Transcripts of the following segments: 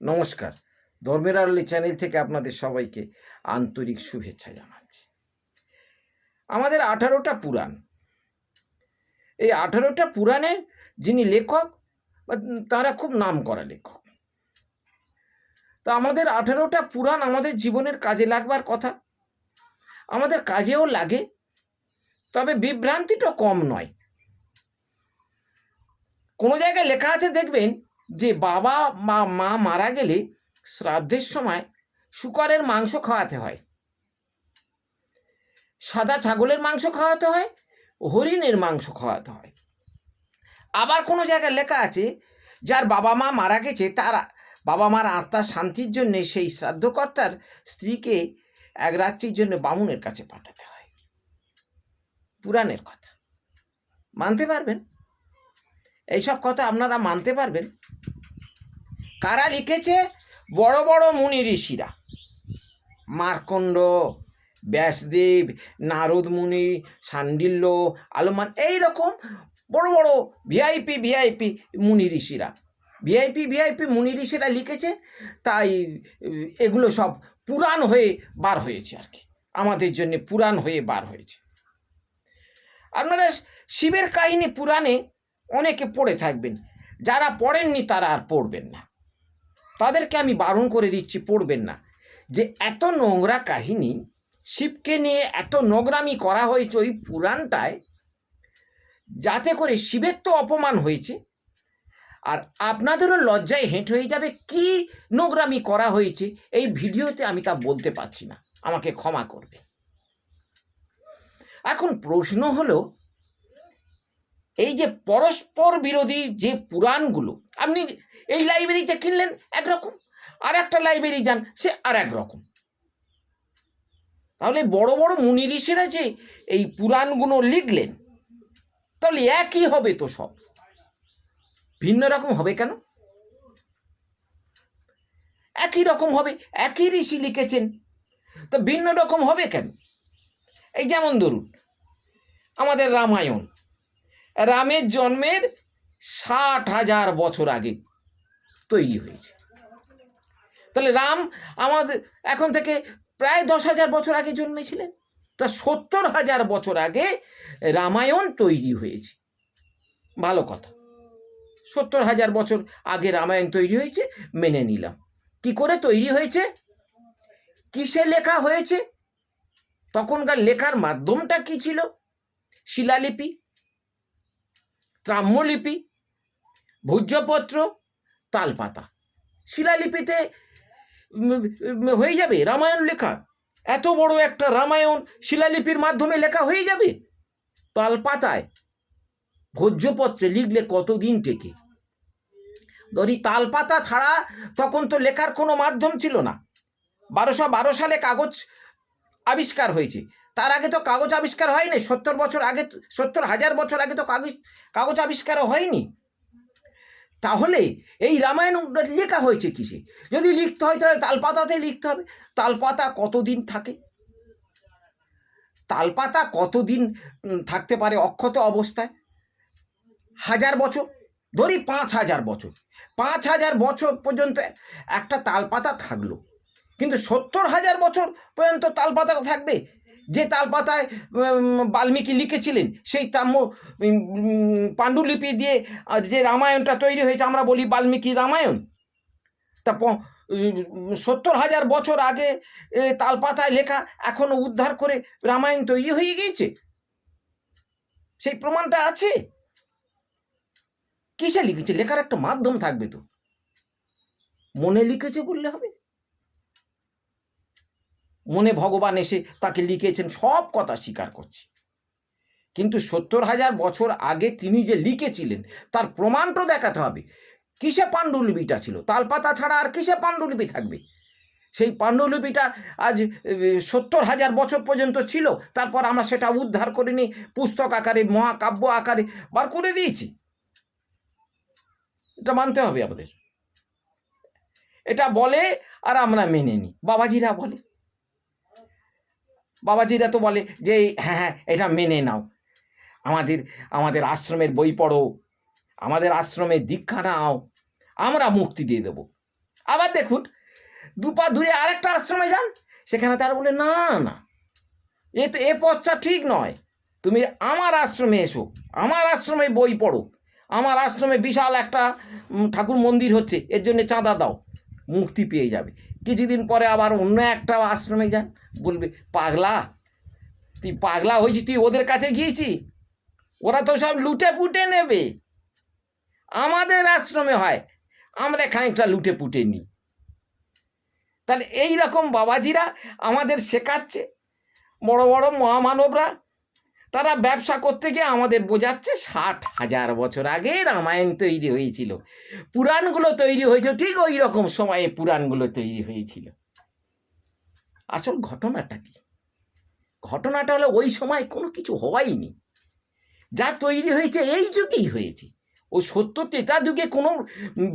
নমস্কার। ধর্মের আড়লি চ্যানেল থেকে আপনাদের সবাইকে আন্তরিক শুভেচ্ছা জানাচ্ছি। আমাদের আঠারোটা পুরাণ। এই আঠারোটা পুরাণে যিনি লেখক, তারা খুব নাম করা লেখক। তা আমাদের আঠারোটা পুরাণ আমাদের জীবনের কাজে লাগবার কথা। আমাদের কাজেও লাগে, তবে বিভ্রান্তিটা কম নয়। কোনো জায়গায় লেখা আছে, দেখবেন যে বাবা বা মা মারা গেলে শ্রাদ্ধের সময় শুকরের মাংস খাওয়াতে হয়। সাদা ছাগলের মাংস খাওয়াতে হয়, হরিণের মাংস খাওয়াতে হয়। আবার কোনো জায়গায় লেখা আছে, যার বাবা মা মারা গেছে, তার বাবা মার আত্মার শান্তির জন্যে সেই শ্রাদ্ধকর্তার স্ত্রীকে এক রাত্রির জন্য বামুনের কাছে পাঠাতে হয়। পুরাণের কথা। মানতে পারবেন? এইসব কথা আপনারা মানতে পারবেন? কারা লিখেছে? বড় বড় মুনি ঋষিরা। মার্কণ্ড, ব্যাসদেব, নারদ মুনি, সান্ডিল্য, আলমান এই রকম বড় বড় ভিআইপি ভিআইপি মুনি ঋষিরা। ভিআইপি ভিআইপি মুনি ঋষিরা লিখেছে, তাই এগুলো সব পুরাণ হয়ে বার হয়েছে আর কি। আমাদের জন্য পুরাণ হয়ে বার হয়েছে। আপনারা শিবের কাহিনী পুরাণে অনেকে পড়ে থাকবেন। যারা পড়েননি তারা আর পড়বেন না। তাদেরকে আমি বারণ করে দিচ্ছি, পড়বেন না। যে এত নোংরা কাহিনী, শিবকে নিয়ে এত নোংরামি করা হয়েছে ওই পুরাণটায়, যাতে করে শিবের তো অপমান হয়েছে। আর আপনাদেরও লজ্জায় হেঁট হয়ে যাবে কি নোংরামি করা হয়েছে, এই ভিডিওতে আমি তা বলতে পারছি না। আমাকে ক্ষমা করবে এখন প্রশ্ন হলো, এই যে পরস্পর বিরোধী যে পুরাণগুলো, আপনি এই লাইব্রেরিতে কিনলেন একরকম, আর একটা লাইব্রেরি যান, সে আর এক রকম তাহলে বড় বড় মুনি ঋষিরা যে এই পুরাণগুলো লিখলেন, তাহলে একই হবে তো সব। ভিন্ন রকম হবে কেন? একই রকম হবে, একই ঋষি লিখেছেন, তো ভিন্ন রকম হবে কেন? এই যেমন ধরুন, আমাদের রামায়ণ, রামের জন্মের ষাট হাজার বছর আগে তৈরি হয়েছে। তাহলে রাম আমাদের এখন থেকে প্রায় দশ হাজার বছর আগে জন্মেছিলেন। তা সত্তর হাজার বছর আগে রামায়ণ তৈরি হয়েছে। ভালো কথা। সত্তর হাজার বছর আগে রামায়ণ তৈরি হয়েছে, মেনে নিলাম। কি করে তৈরি হয়েছে? কিসে লেখা হয়েছে? তখনকার লেখার মাধ্যমটা কি ছিল? শিলালিপি, ত্রাম্যলিপি, ভূজ্যপত্র তালপাতা শিলালিপিতে হয়ে যাবে রামায়ণ লেখা। এত বড় একটা রামায়ণ শিলালিপির মাধ্যমে লেখা হয়ে যাবে তালপাতায় ভোজ্যপত্রে লিখলে কতদিন টেকে? ধরি তালপাতা ছাড়া তখন তো লেখার কোনো মাধ্যম ছিল না। বারোশো বারো সালে কাগজ আবিষ্কার হয়েছে। তার আগে তো কাগজ আবিষ্কার হয়নি। সত্তর বছর আগে, সত্তর হাজার বছর আগে তো কাগজ কাগজ আবিষ্কারও হয়নি। তাহলে এই রামায়ণ লেখা হয়েছে কিসে? যদি লিখতে হয় তাহলে তালপাতাতে লিখতে হবে। তালপাতা কতদিন থাকে? তালপাতা কতদিন থাকতে পারে অক্ষত অবস্থায়? হাজার বছর? ধরি পাঁচ হাজার বছর। পাঁচ হাজার বছর পর্যন্ত একটা তালপাতা থাকল। কিন্তু সত্তর হাজার বছর পর্যন্ত তালপাতাটা থাকবে? যে তালপাতায় উম, বাল্মীকি লিখেছিলেন সেই তাম্য পাণ্ডুলিপি দিয়ে যে রামায়ণটা তৈরি হয়েছে আমরা বলি বাল্মীকি রামায়ণ। তা সত্তর হাজার বছর আগে এ, তালপাতায় লেখা এখনও উদ্ধার করে রামায়ণ তৈরি হয়ে গিয়েছে। সেই প্রমাণটা আছে? কিসে লিখেছে? লেখার একটা মাধ্যম থাকবে তো। মনে লিখেছে বললে হবে। মনে ভগবান এসে তাকে লিখেছেন, সব কথা স্বীকার করছি। কিন্তু সত্তর হাজার বছর আগে তিনি যে লিখেছিলেন, তার প্রমাণটা দেখাতে হবে। কিসে পাণ্ডুলিপিটা ছিল? তালপাতা ছাড়া আর কিসে পাণ্ডুলিপি থাকবে? সেই পাণ্ডুলিপিটা আজ সত্তর হাজার বছর পর্যন্ত ছিল, তারপর আমরা সেটা উদ্ধার করে নিয়ে পুস্তক আকারে, মহাকাব্য আকারে, বার করে দিয়েছি। এটা মানতে হবে আমাদের। এটা বলে আর আমরা মেনে নিই। বাবাজিরা বলে। বাবাজিরা তো বলে যে হ্যাঁ হ্যাঁ এটা মেনে নাও। আমাদের আমাদের আশ্রমের বই পড়ো, আমাদের আশ্রমের দীক্ষা নাও, আমরা মুক্তি দিয়ে দেবো। আবার দেখুন দুপা দূরে আরেকটা আশ্রমে যান, সেখানে তারা বলে, না না, এ তো, এ পথটা ঠিক নয়। তুমি আমার আশ্রমে এসো, আমার আশ্রমে বই পড়ো, আমার আশ্রমে বিশাল একটা ঠাকুর মন্দির হচ্ছে, এর জন্য চাঁদা দাও, মুক্তি পেয়ে যাবে। কিছুদিন পরে আবার অন্য একটা আশ্রমে যান বলবে, পাগলা, তুই পাগলা হয়েছি তুই ওদের কাছে গিয়েছি ওরা তো সব লুটে পুটে নেবে। আমাদের আশ্রমে হয়, আমরা খানিকটা লুটে পুটে নিই। তাহলে এই রকম বাবাজিরা আমাদের শেখাচ্ছে। বড় বড় মহামানবরা তারা ব্যবসা করতে গিয়ে আমাদের বোঝাচ্ছে ষাট হাজার বছর আগে রামায়ণ তৈরি হয়েছিল। পুরাণগুলো তৈরি হয়েছিল, ঠিক ওই রকম সময়ে পুরাণগুলো তৈরি হয়েছিল। আসল ঘটনাটা কি? ঘটনাটা হলো ওই সময় কোনো কিছু হওয়াইনি যা তৈরি হয়েছে এই যুগেই হয়েছে। ও সত্য তেতা যুগে কোনো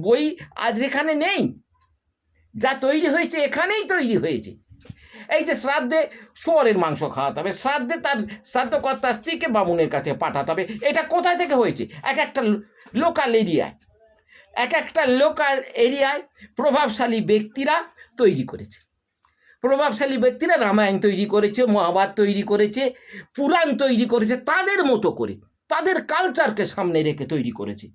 বই আজ এখানে নেই। যা তৈরি হয়েছে এখানেই তৈরি হয়েছে। এই যে শ্রাদ্ধে শুয়োরের মাংস খাওয়াতে হবে, শ্রাদ্ধে তার শ্রাদ্ধকর্তার স্ত্রীকে বামুনের কাছে পাঠাতে হবে। এটা কোথায় থেকে হয়েছে? এক একটা লোকাল এরিয়ায়। এক একটা লোকাল এরিয়ায় প্রভাবশালী ব্যক্তিরা তৈরি করেছে। প্রভাবশালী ব্যক্তিরা রামায়ণ তৈরি করেছে, মহাভারত তৈরি করেছে, পুরাণ তৈরি করেছে, তাদের মতো করে, তাদের কালচারকে সামনে রেখে তৈরি করেছে।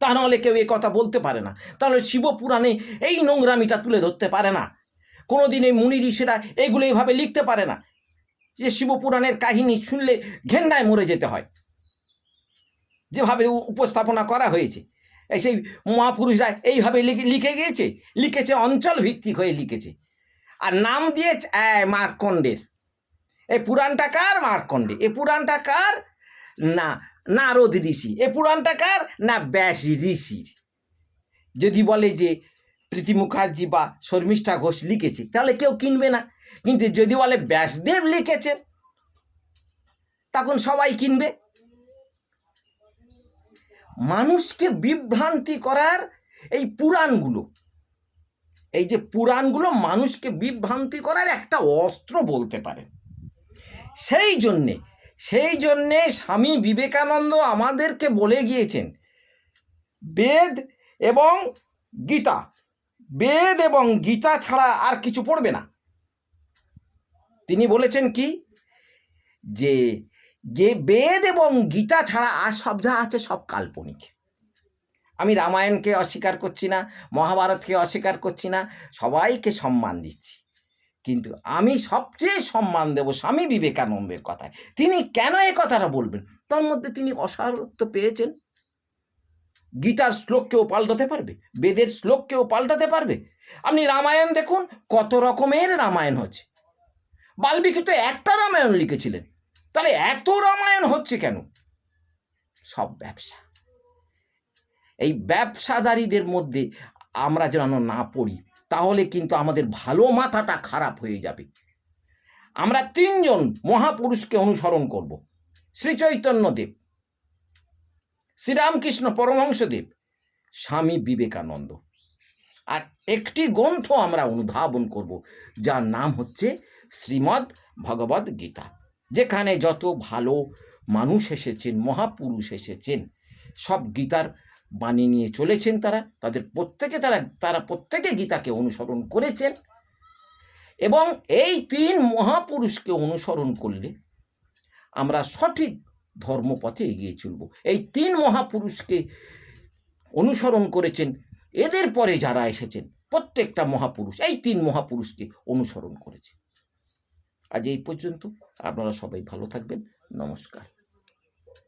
তা নাহলে কেউ এ কথা বলতে পারে না। তাহলে শিবপুরাণে এই নোংরামিটা তুলে ধরতে পারে না। কোনোদিন এই মুনি ঋষিরা এগুলো এইভাবে লিখতে পারে না যে শিবপুরাণের কাহিনী শুনলে ঘেন্ডায় মরে যেতে হয়। যেভাবে উপস্থাপনা করা হয়েছে, এই সেই মহাপুরুষরা এইভাবে লিখে গিয়েছে, লিখেছে অঞ্চল ভিত্তিক হয়ে লিখেছে। আর নাম দিয়েছে মার্কণ্ডের। এই পুরাণটা কার মার্কণ্ডে এ পুরাণটা কার? না, নারদ ঋষি। এ পুরাণটা কার? না ব্যাস ঋষির। যদি বলে যে প্রীতি মুখার্জি বা শর্মিষ্ঠা ঘোষ লিখেছে, তাহলে কেউ কিনবে না। কিন্তু যদি বলে ব্যাসদেব লিখেছেন, তখন সবাই কিনবে। মানুষকে বিভ্রান্তি করার এই পুরাণগুলো, এই যে পুরাণগুলো মানুষকে বিভ্রান্তি করার একটা অস্ত্র বলতে পারেন সেই জন্যে সেই জন্যে স্বামী বিবেকানন্দ আমাদেরকে বলে গিয়েছেন, বেদ এবং গীতা। বেদ এবং গীতা ছাড়া আর কিছু পড়বে না। তিনি বলেছেন কি? যে বেদ এবং গীতা ছাড়া আর সব যা আছে সব কাল্পনিক। আমি রামায়ণকে অস্বীকার করছি না, মহাভারতকে অস্বীকার করছি না, সবাইকে সম্মান দিচ্ছি। কিন্তু আমি সবচেয়ে সম্মান দেব স্বামী বিবেকানন্দের কথায়। তিনি কেন এ কথাটা বলবেন? তার মধ্যে তিনি অসারত্ব পেয়েছেন। গীতার শ্লোককেও পাল্টাতে পারবে? বেদের শ্লোককেও পাল্টাতে পারবে? আপনি রামায়ণ দেখুন, কত রকমের রামায়ণ হচ্ছে। বাল্মীকি তো একটা রামায়ণ লিখেছিলেন। তাহলে এত রামায়ণ হচ্ছে কেন? সব ব্যবসা। এই ব্যবসাদারীদের মধ্যে আমরা যেন না পড়ি, তাহলে কিন্তু আমাদের ভালো মাথাটা খারাপ হয়ে যাবে। আমরা তিনজন মহাপুরুষকে অনুসরণ করব, শ্রী চৈতন্যদেব। শ্রীরামকৃষ্ণ পরমহংসদেব, স্বামী বিবেকানন্দ। আর একটি গ্রন্থ আমরা অনুধাবন করব, যার নাম হচ্ছে শ্রীমদ্ ভগবদ গীতা, যেখানে যত ভালো মানুষ এসেছেন, মহাপুরুষ এসেছেন, সব গীতার বাণী নিয়ে চলেছেন তারা, তাদের প্রত্যেকে তারা তারা প্রত্যেকে গীতাকে অনুসরণ করেছেন। এবং এই তিন মহাপুরুষকে অনুসরণ করলে আমরা সঠিক ধর্মপথে এগিয়ে চলব। এই তিন মহাপুরুষকে অনুসরণ করেছেন, এদের পরে যারা এসেছেন, প্রত্যেকটা মহাপুরুষ, এই তিন মহাপুরুষকে অনুসরণ করেছে। আজ এই পর্যন্ত, আপনারা সবাই ভালো থাকবেন, নমস্কার।